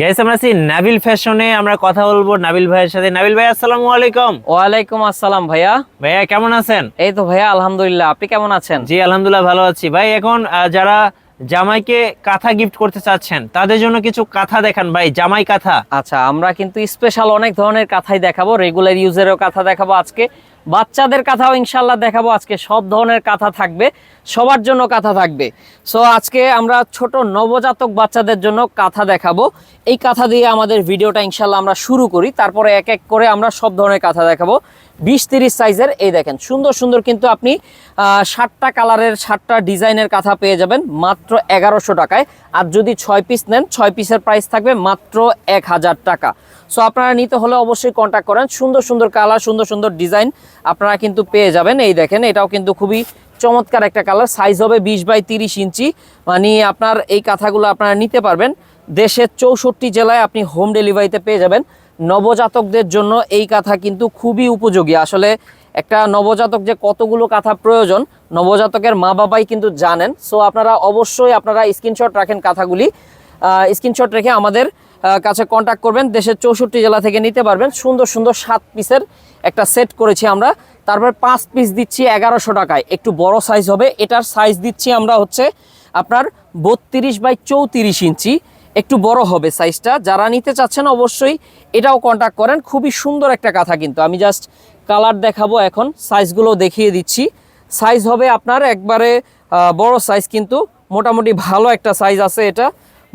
Guys আমরা আছি নাবিল ফ্যাশনে আমরা কথা বলব নাবিল ভাইয়ের সাথে। নাবিল ভাই আসসালামু আলাইকুম। ওয়ালাইকুম আসসালাম ভাইয়া। ভাইয়া কেমন আছেন? এই তো ভাইয়া আলহামদুলিল্লাহ। আপনি কেমন আছেন? জি আলহামদুলিল্লাহ ভালো আছি। ভাই এখন যারা জামাইকে কাঁথা গিফট করতে চাচ্ছেন তাদের জন্য কিছু কাঁথা দেখান ভাই জামাই কাঁথা। আচ্ছা আমরা কিন্তু স্পেশাল অনেক ধরনের কাঁথাই দেখাবো। রেগুলার ইউজেরও কাঁথা দেখাবো আজকে। বাচ্চাদের কাঁথাও ইনশাল্লাহ দেখাবো। আজকে সব ধরনের কাঁথা থাকবে। সবার জন্য কাঁথা থাকবে। সো আজকে আমরা ছোট নবজাতক বাচ্চাদের জন্য কাঁথা দেখাবো। এই কাঁথা দিয়ে আমাদের ভিডিওটা ইনশাল্লাহ আমরা শুরু করি। তারপরে এক এক করে আমরা সব ধরনের কাঁথা দেখাবো। বিশ তিরিশ সাইজের, এই দেখেন, সুন্দর সুন্দর কিন্তু আপনি ষাটটা কালারের, ষাটটা ডিজাইনের কাঁথা পেয়ে যাবেন মাত্র এগারোশো টাকায়। আর যদি ছয় পিস নেন, ছয় পিসের প্রাইস থাকবে মাত্র এক হাজার টাকা। সো আপনারা নিতে হলে অবশ্যই কন্ট্যাক্ট করেন। সুন্দর সুন্দর কালার সুন্দর সুন্দর ডিজাইন আপনারা কিন্তু পেয়ে যাবেন। এই দেখেন, এটাও কিন্তু খুবই চমৎকার একটা কালার সাইজ হবে বিশ বাই তিরিশ ইঞ্চি। মানে আপনার এই কাঁথাগুলো আপনারা নিতে পারবেন। দেশের চৌষট্টি জেলায় আপনি হোম ডেলিভারিতে পেয়ে যাবেন। নবজাতকদের জন্য এই কাঁথা কিন্তু খুবই উপযোগী। আসলে একটা নবজাতক যে কতগুলো কাঁথা প্রয়োজন, নবজাতকের মা বাবাই কিন্তু জানেন। সো আপনারা অবশ্যই আপনারা স্ক্রিনশট রাখেন কাঁথাগুলি। স্ক্রিনশট রেখে আমাদের কাছে কন্ট্যাক্ট করবেন, দেশের চৌষট্টি জেলা থেকে নিতে পারবেন। সুন্দর সুন্দর সাত পিসের একটা সেট করেছি আমরা। তারপর পাঁচ পিস দিচ্ছি এগারোশো টাকায়। একটু বড় সাইজ হবে। এটার সাইজ দিচ্ছি আমরা হচ্ছে আপনার বত্রিশ বাই চৌত্রিশ ইঞ্চি। একটু বড় হবে সাইজটা যারা নিতে চাচ্ছেন অবশ্যই এটাও কন্ট্যাক্ট করেন। খুবই সুন্দর একটা কাঁথা কিন্তু। আমি জাস্ট কালার দেখাবো এখন। সাইজগুলো দেখিয়ে দিচ্ছি। সাইজ হবে আপনার একবারে বড় সাইজ কিন্তু। মোটামুটি ভালো একটা সাইজ আছে এটা।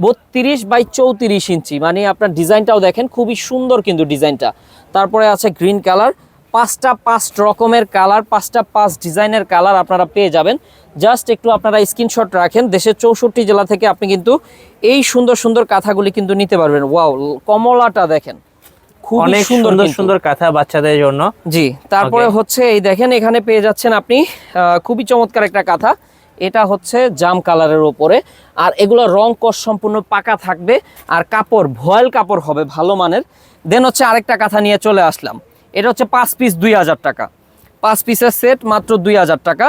বত্রিশ বাই চৌত্রিশ ইঞ্চি। মানে আপনার ডিজাইনটাও দেখেন খুবই সুন্দর কিন্তু ডিজাইনটা। তারপরে আছে গ্রিন কালার পাঁচটা পাঁচ রকমের কালার পাঁচটা পাঁচ ডিজাইনের কালার আপনারা পেয়ে যাবেন। জাস্ট একটু আপনারা স্ক্রিনশট রাখেন দেশের চৌষট্টি জেলা থেকে আপনি কিন্তু এই সুন্দর সুন্দর কাঁথাগুলি কিন্তু নিতে পারবেন। ওয়াও কমলাটা দেখেন খুব অনেক সুন্দর সুন্দর কাঁথা বাচ্চাদের জন্য। জি তারপরে হচ্ছে এই দেখেন এখানে পেয়ে যাচ্ছেন আপনি খুবই চমৎকার একটা কাঁথা। এটা হচ্ছে জাম কালারের ওপরে। আর এগুলো রং কস সম্পূর্ণ পাকা থাকবে, আর কাপড়, ভয়েল কাপড় হবে ভালো মানের। দেন হচ্ছে আরেকটা কাঁথা নিয়ে চলে আসলাম। এটা হচ্ছে পাঁচ পিস দুই হাজার টাকা। পাঁচ পিসের সেট মাত্র দুই হাজার টাকা।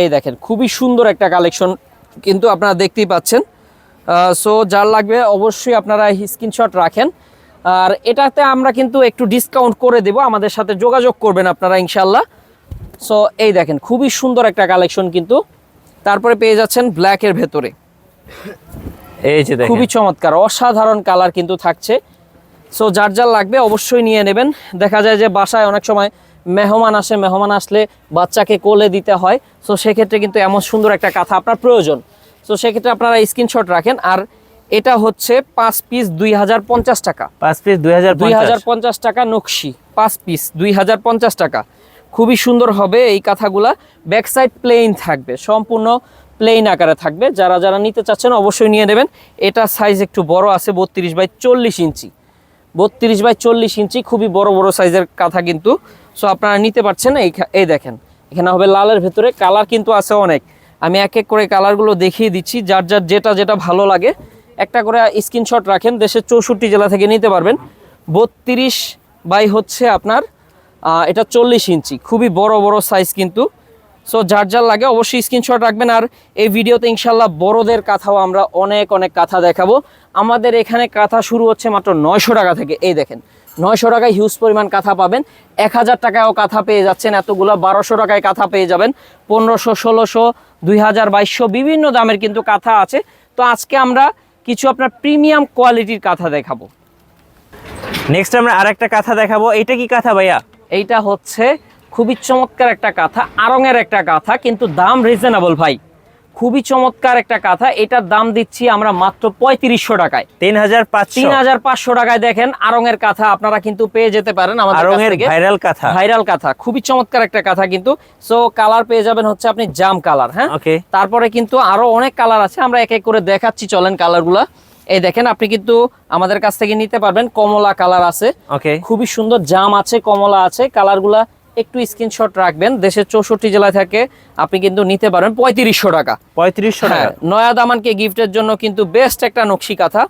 এই দেখেন, খুবই সুন্দর একটা কালেকশন কিন্তু আপনারা দেখতেই পাচ্ছেন। সো যার লাগবে অবশ্যই আপনারা স্ক্রিনশট রাখেন। আর এটাতে আমরা কিন্তু একটু ডিসকাউন্ট করে দেব। আমাদের সাথে যোগাযোগ করবেন আপনারা ইনশাল্লাহ সো এই দেখেন, খুবই সুন্দর একটা কালেকশন কিন্তু। তারপরে পেয়ে যাচ্ছেন ব্ল্যাকের ভেতরে। এই যে খুবই চমৎকার অসাধারণ কালার কিন্তু থাকছে। সো যার যার লাগবে অবশ্যই নিয়ে নেবেন। দেখা যায় যে বাসায় অনেক সময় মেহমান আসে মেহমান আসলে বাচ্চাকে কোলে দিতে হয়। সো সেক্ষেত্রে কিন্তু এমন সুন্দর একটা কাঁথা আপনার প্রয়োজন। সো সেক্ষেত্রে আপনারা স্ক্রিনশট রাখেন। আর এটা হচ্ছে পাঁচ পিস দুই হাজার পঞ্চাশ টাকা। পাঁচ পিস দুই হাজার দুই হাজার পঞ্চাশ টাকা নকশি। পাঁচ পিস দুই হাজার পঞ্চাশ টাকা। খুবই সুন্দর হবে এই কাঁথাগুলা। ব্যাক সাইড প্লেন থাকবে, সম্পূর্ণ প্লেন আকারে থাকবে। যারা যারা নিতে চাচ্ছেন অবশ্যই নিয়ে নেবেন। এটা সাইজ একটু বড় আছে, বত্রিশ বাই চল্লিশ ইঞ্চি। বত্রিশ বাই চল্লিশ ইঞ্চি, খুবই বড় বড় সাইজের কাঁথা কিন্তু। সো আপনারা নিতে পারছেন, এই এই দেখেন। এখানে হবে লালের ভেতরে কালার কিন্তু আছে অনেক। আমি এক এক করে কালারগুলো দেখিয়ে দিচ্ছি, যার যার যেটা যেটা ভালো লাগে। একটা করে স্ক্রিনশট রাখেন, দেশের চৌষট্টি জেলা থেকে নিতে পারবেন। বত্রিশ বাই হচ্ছে আপনার এটা চল্লিশ ইঞ্চি, খুবই বড় বড় সাইজ কিন্তু। সো যার যার লাগে অবশ্যই স্ক্রিনশট রাখবেন আর এই ভিডিওতে ইনশাল্লাহ বড়দের কাঁথাও আমরা অনেক অনেক কাঁথা দেখাবো। আমাদের এখানে কাঁথা শুরু হচ্ছে মাত্র নয়শো টাকা থেকে। এই দেখেন, নয়শো টাকায় হিউজ পরিমাণ কাঁথা পাবেন। এক হাজার টাকায়ও কাঁথা পেয়ে যাচ্ছেন, এতগুলো বারোশো টাকায় কাঁথা পেয়ে যাবেন। পনেরোশো, ষোলোশো, দুই হাজার বাইশশো বিভিন্ন দামের কিন্তু কাঁথা আছে। তো আজকে আমরা কিছু আপনার প্রিমিয়াম কোয়ালিটির কাঁথা দেখাবো। নেক্সট আমরা আরেকটা কাঁথা দেখাবো। এটা কি কাঁথা ভাইয়া? এইটা হচ্ছে খুবই চমৎকার একটা কাঁথা আরঙের একটা কাঁথা কিন্তু দাম রিজনেবল ভাই। খুবই চমৎকার একটা কাঁথা এটার দাম দিচ্ছি আমরা মাত্র পঁয়ত্রিশশো টাকায়। তিন হাজার তিন হাজার পাঁচশো টাকায় দেখেন আরঙের কাঁথা আপনারা কিন্তু পেয়ে যেতে পারেন আমাদের ভাইরাল কাঁথা। ভাইরাল কাঁথা খুবই চমৎকার একটা কাঁথা কিন্তু। সো কালার পেয়ে যাবেন হচ্ছে আপনি জাম কালার হ্যাঁ? তারপরে কিন্তু আরও অনেক কালার আছে আমরা এক এক করে দেখাচ্ছি চলেন কালারগুলা এই দেখেন আপনি কিন্তু আমাদের কাছ থেকে নিতে পারবেন। কমলা কালার আছে। ওকে খুবই সুন্দর জাম আছে কমলা আছে। কালারগুলা একটু স্ক্রিনশট রাখবেন। দেশের চৌষট্টি জেলায় থেকে আপনি কিন্তু নিতে পারবেন পঁয়ত্রিশশো টাকা। পঁয়ত্রিশশো হ্যাঁ টাকা। নয়া দামানকে গিফটের জন্য কিন্তু বেস্ট একটা নকশি কাঁথা।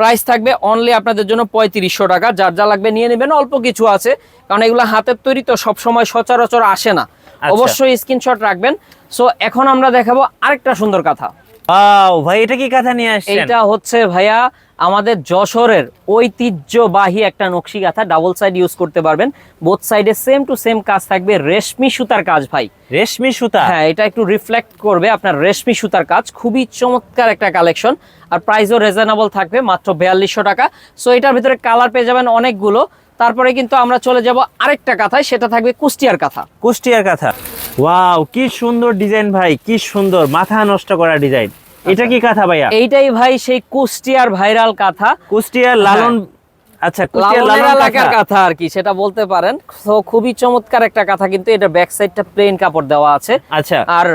প্রাইস থাকবে অনলি আপনাদের জন্য পঁয়ত্রিশশো টাকা। যার যা লাগবে নিয়ে নেবেন অল্প কিছু আছে। কারণ এগুলো হাতের তৈরি তো সবসময় সচরাচর আসে না। আচ্ছা। অবশ্যই স্ক্রিনশট রাখবেন। সো এখন আমরা দেখাবো আরেকটা সুন্দর কাঁথা। ভাই এটা কি কাঁথা নিয়ে আসছেন? এইটা হচ্ছে ভাইয়া আমাদের যশোরের ঐতিহ্যবাহী একটা নকশি কাঁথা ডাবল সাইড ইউজ করতে পারবেন। বোথ সাইডে সেম টু সেম কাজ থাকবে। রেশমি সুতার কাজ ভাই। রেশমি সুতা? হ্যাঁ এটা একটু রিফ্লেক্ট করবে আপনার রেশমি সুতার কাজ। খুবই চমৎকার একটা কালেকশন আর প্রাইসও রিজনেবল থাকবে মাত্র বিয়াল্লিশশো টাকা। সো এটার ভিতরে কালার পেয়ে যাবেন অনেকগুলো। তারপরে কিন্তু আমরা চলে যাব আরেকটা কাঁথায় সেটা থাকবে কুষ্টিয়ার কাঁথা। কুষ্টিয়ার কাঁথা। ওয়াও কি সুন্দর ডিজাইন ভাই কি সুন্দর মাথা নষ্ট করা ডিজাইন। এটা কি কাঁথা ভাইয়া? এইটাই ভাই সেই কুষ্টিয়ার ভাইরাল কাঁথা। কুষ্টিয়ার লালন আচ্ছা লালনের লালন এলাকার কাঁথা। আর কি সেটা বলতে পারেন। তো খুবই চমৎকার একটা কাঁথা কিন্তু এটা ব্যাক সাইডটা প্লেন কাপড় দেওয়া আছে। আচ্ছা। আর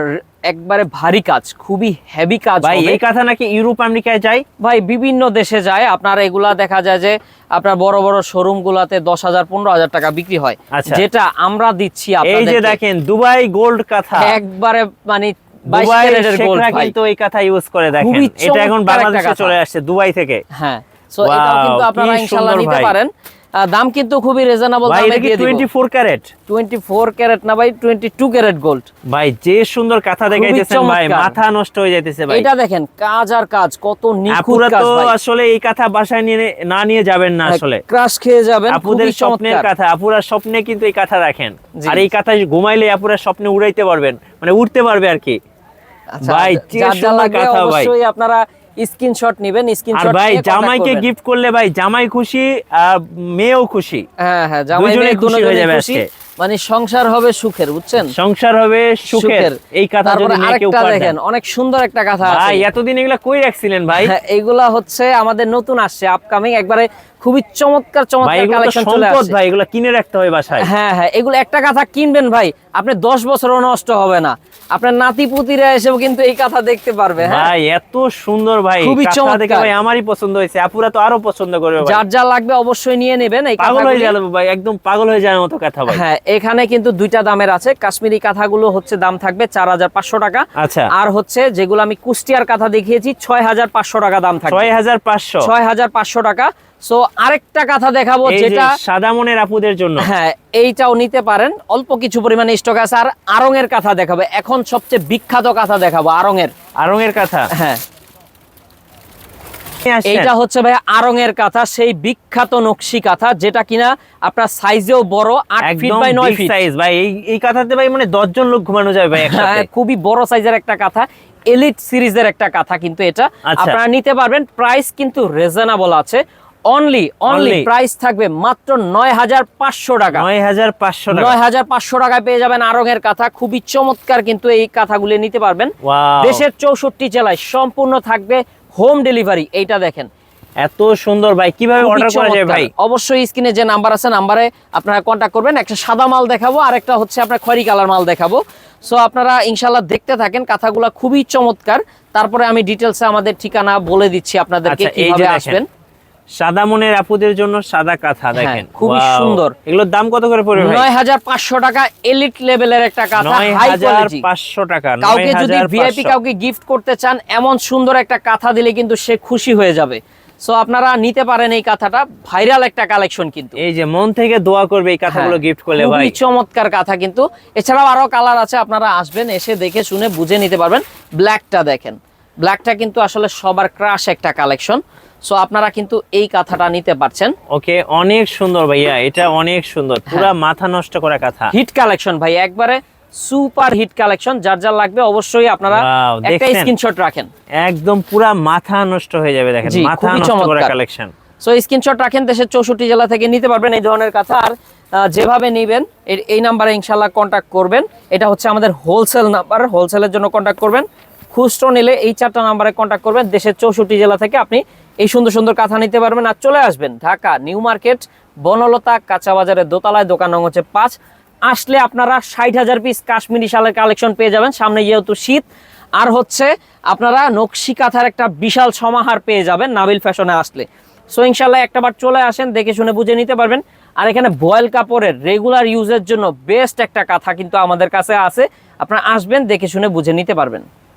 একবারে ভারী কাজ খুবই হেভি কাজ ভাই এই কাঁথা নাকি ইউরোপ আমেরিকায় যায়? ভাই বিভিন্ন দেশে যায়। আপনার এগুলা দেখা যায় যে আপনার বড় বড় শোরুম গুলাতে দশ হাজার পনেরো হাজার টাকা বিক্রি হয়। আচ্ছা। যেটা আমরা দিচ্ছি এই যে দেখেন দুবাই গোল্ড কাঁথা। একবারে মানে কিন্তু এই কাঁথা ইউজ করে দেখেন। এটা এখন বাংলাদেশে চলে আসছে দুবাই থেকে। হ্যাঁ। সো এটাও কিন্তু আপনারা ইনশাআল্লাহ নিতে পারেন। দাম কিন্তু খুবই রিজনেবল দামে এটা দিয়ে দিব। 24 ক্যারেট 24 ক্যারেট না ভাই 22 ক্যারেট গোল্ড ভাই যে সুন্দর কাঁথা দেখাইতেছেন ভাই মাথা নষ্ট হয়ে যাইতেছে ভাই। এটা দেখেন কাজ আর কাজ কত নিখুঁত আপুরা কাজ তো আসলে এই কাঁথা বাসায় নিয়ে না নিয়ে যাবেন না আসলে। ক্রাশ খেয়ে যাবেন আপুদের স্বপ্নের কাঁথা আপুরা স্বপ্নে কিন্তু এই কাঁথা রাখেন। আর এই কাঁথা ঘুমাইলে আপুরা স্বপ্নে উড়াইতে পারবেন মানে উঠতে পারবে আর কি। আচ্ছা, ভাই, যে সুন্দর কাঁথা ভাই। অবশ্যই আপনারা স্ক্রিনশট নেবেন স্ক্রিনশট ভাই জামাইকে গিফট করলে ভাই জামাই খুশি মেয়েও খুশি। হ্যাঁ হ্যাঁ জামাই দুজনেই মেয়ে খুশি। মানে সংসার হবে সুখের বুঝছেন? সংসার হবে সুখের। এই কাঁথা যদি উপহার দেখেন অনেক সুন্দর একটা কাঁথা আছে। ভাই এতদিন এগুলা কই রাখছিলেন ভাই? হ্যাঁ, এইগুলা হচ্ছে আমাদের নতুন আসছে আপকামিং একবারে খুবই চমৎকার চমৎকার কালেকশন চলে আসছে। ভাই এগুলো কিনে রাখতে হয় বাসায়। হ্যাঁ হ্যাঁ এগুলো একটা কথা কিনবেন ভাই। আপনি দশ বছরও নষ্ট হবে না। আপনার নাতি পুতিরা এসেও কিন্তু এই কাঁথা দেখতে পারবে হ্যাঁ? ভাই এত সুন্দর ভাই। খুবই চমৎকার। ভাই আমারই পছন্দ হয়েছে। আপুরা তো আরও পছন্দ করবে ভাই। যার যা লাগবে অবশ্যই নিয়ে নেবেন এই পাগল হয়ে। গেল ভাই একদম পাগল হয়ে যাওয়ার মতো কথা ভাই। হ্যাঁ এখানে কিন্তু দুইটা দামের আছে। কাশ্মীরি কাঁথাগুলো হচ্ছে দাম থাকবে চার হাজার পাঁচশো টাকা। আচ্ছা। আর হচ্ছে যেগুলো আমি কুষ্টিয়ার কাঁথা দেখিয়েছি ছয় হাজার পাঁচশো টাকা দাম থাকবে। ছয় হাজার পাঁচশো। ছয় হাজার পাঁচশো টাকা। সো আরেকটা কাঁথা দেখাবো যেটা সাদা মনের আপুদের জন্য। হ্যাঁ এইটাও নিতে পারেন। অল্প কিছু পরিমাণে স্টক আছে। আর আরঙের কাঁথা দেখাবো। এখন সবচেয়ে বিখ্যাত কাঁথা দেখাবো আরঙের আরঙের কথা? হ্যাঁ। এইটা হচ্ছে ভাই আরঙের কাঁথা সেই বিখ্যাত নকশি কাঁথা যেটা কিনা আপনার সাইজেও বড় আট ফিট বাই নয় ফিট সাইজ ভাই এই এই কাঁথাতে ভাই মানে দশ জন লোক ঘুমানো যাবে ভাই হ্যাঁ, খুবই বড় সাইজের একটা কাঁথা। এলিট সিরিজের একটা কাঁথা কিন্তু এটা। আচ্ছা। আপনারা নিতে পারবেন। প্রাইস কিন্তু রিজনেবল আছে। Only only Only। প্রাইস থাকবে মাত্র নয় হাজার পাঁচশো টাকা। নয় হাজার পাঁচশো নয় হাজার পাঁচশো টাকায় পেয়ে যাবেন আরঙের কাঁথা। খুবই চমৎকার কিন্তু এই কাঁথাগুলি নিতে পারবেন। দেশের চৌষট্টি জেলায় সম্পূর্ণ থাকবে হোম ডেলিভারি এইটা দেখেন। এত সুন্দর ভাই কীভাবে অর্ডার করা যায় ভাই? অবশ্যই স্ক্রিনে যে নাম্বার আছে নাম্বারে আপনারা কন্ট্যাক্ট করবেন। একটা সাদা মাল দেখাবো আর একটা হচ্ছে আপনার খয়রি কালার মাল দেখাবো। সো আপনারা ইনশাল্লাহ দেখতে থাকেন কাঁথাগুলো খুবই চমৎকার। তারপরে আমি ডিটেলসে আমাদের ঠিকানা বলে দিচ্ছি আপনাদেরকে আচ্ছা, কীভাবে আসবেন। সাদা মনের আপুদের জন্য সাদা কাঁথা দেখেন। হ্যাঁ, খুবই সুন্দর। এগুলোর দাম কত করে পড়বে নয় হাজার পাঁচশো টাকা এলিট লেভেলের একটা কাঁথা হাই হাজার কোয়ালিটি পাঁচশো টাকা কাউকে যদি ভিআইপি কাউকে গিফট করতে চান এমন সুন্দর একটা কাঁথা দিলে কিন্তু সে খুশি হয়ে যাবে। সো আপনারা নিতে পারেন এই কাঁথাটা। ভাইরাল একটা কালেকশন কিন্তু। এই যে মন থেকে দোয়া করবে এই কাঁথাগুলো হ্যাঁ, গিফট করলে খুবই ভাই চমৎকার কাঁথা কিন্তু। এছাড়াও আরও কালার আছে আপনারা আসবেন এসে দেখে শুনে বুঝে নিতে পারবেন। ব্ল্যাকটা দেখেন। ব্ল্যাকটা কিন্তু আসলে সবার ক্রাশ একটা কালেকশন সো আপনারা কিন্তু এই কাঁথাটা নিতে পারছেন। ওকে অনেক সুন্দর ভাইয়া এটা অনেক সুন্দর। পুরা হ্যাঁ। মাথা নষ্ট করা কাঁথা। হিট কালেকশন ভাই একবারে সুপার হিট কালেকশন যার যার লাগবে অবশ্যই আপনারা একটা স্ক্রিনশট রাখেন। একদম পুরা মাথা নষ্ট হয়ে যাবে দেখেন। মাথা নষ্ট করা কালেকশন সো স্ক্রিনশট রাখেন দেশের চৌষট্টি জেলা থেকে নিতে পারবেন এই ধরনের কাঁথা। আর যেভাবে নেবেন এই নাম্বারে ইনশাল্লাহ কন্ট্যাক্ট করবেন। এটা হচ্ছে আমাদের হোলসেল নাম্বার হোলসেলের জন্য কন্ট্যাক্ট করবেন। খুচরো নিলে এই চারটা নাম্বারে কন্ট্যাক্ট করবেন। দেশের চৌষট্টি জেলা থেকে আপনি এই সুন্দর সুন্দর কাঁথা নিতে পারবেন আর চলে আসবেন ঢাকা, নিউ মার্কেট, বনলতা কাঁচা বাজারের দোতলায়। দোকান নং হচ্ছে পাঁচ। আসলে আপনারা ষাট হাজার পিস কাশ্মীরি শালের কালেকশন পেয়ে যাবেন। সামনে যেহেতু শীত, আর হচ্ছে আপনারা নকশি কাঁথার একটা বিশাল সমাহার পেয়ে যাবেন নাবিল ফ্যাশনে আসলে। সো ইনশাল্লাহ একটাবার চলে আসেন, দেখে শুনে বুঝে নিতে পারবেন। আর এখানে বয়েল কাপড়ের রেগুলার ইউজের জন্য বেস্ট একটা কাঁথা কিন্তু আমাদের কাছে আছে। আপনারা আসবেন, দেখে শুনে বুঝে নিতে পারবেন।